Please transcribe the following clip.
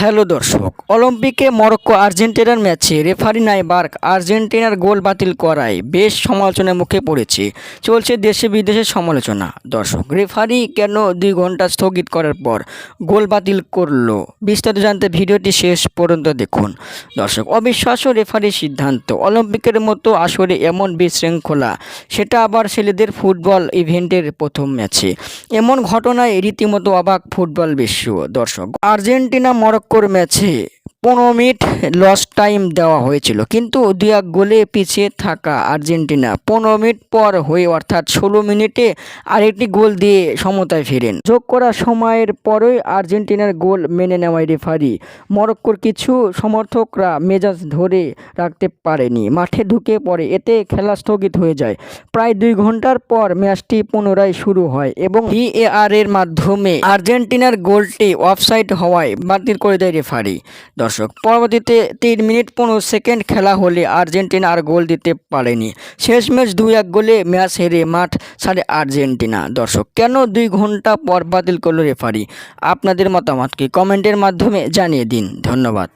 Hello দর্শক, অলিম্পিকে Morocco আর্জেন্টিনার ম্যাচে রেফারি নাইবার্গ আর্জেন্টিনার গোল বাতিল করায় বেশ সমালোচনার মুখে পড়েছে। চলছে দেশে বিদেশে সমালোচনা। দর্শক, রেফারি কেন দুই ঘণ্টা স্থগিত করার পর গোল বাতিল করল? বিস্তারিত জানতে ভিডিওটি শেষ পর্যন্ত দেখুন। দর্শক, অবিশ্বাস্য রেফারির সিদ্ধান্ত। অলিম্পিকের মতো আসরে এমন বিশৃঙ্খলা, সেটা আবার ছেলেদের ফুটবল ইভেন্টের প্রথম ম্যাচে। এমন ঘটনায় রীতিমতো অবাক ফুটবল বিশ্ব। দর্শক, আর্জেন্টিনা মরক্কোর ম্যাচে পনেরো মিনিট লস টাইম দেওয়া হয়েছিল। কিন্তু দুই এক গোলে পিছিয়ে থাকা আর্জেন্টিনা পনেরো মিনিট পর হয়ে অর্থাৎ ষোলো মিনিটে আরেকটি গোল দিয়ে সমতায় ফেরেন। যোগ করা সময়ের পরই আর্জেন্টিনার গোল মেনে নেওয়ায় রেফারি মরক্কোর কিছু সমর্থকরা মেজাজ ধরে রাখতে পারেনি। মাঠে ঢুকে পড়ে, এতে খেলা স্থগিত হয়ে যায়। প্রায় দুই ঘণ্টার পর ম্যাচটি পুনরায় শুরু হয় এবং ভিএআর এর মাধ্যমে আর্জেন্টিনার গোলটি অফসাইড হওয়ায় বাতিল করে দেয় রেফারি দর্শক, পরবর্তীতে তিন মিনিট পনেরো সেকেন্ড খেলা হলে আর্জেন্টিনা আর গোল দিতে পারেনি। শেষ ম্যাচ দুই এক গোলে ম্যাচ হেরে মাঠ ছাড়ে আর্জেন্টিনা। দর্শক, কেন দুই ঘণ্টা পর বাতিল করল রেফারি? আপনাদের মতামতকে কমেন্টের মাধ্যমে জানিয়ে দিন। ধন্যবাদ।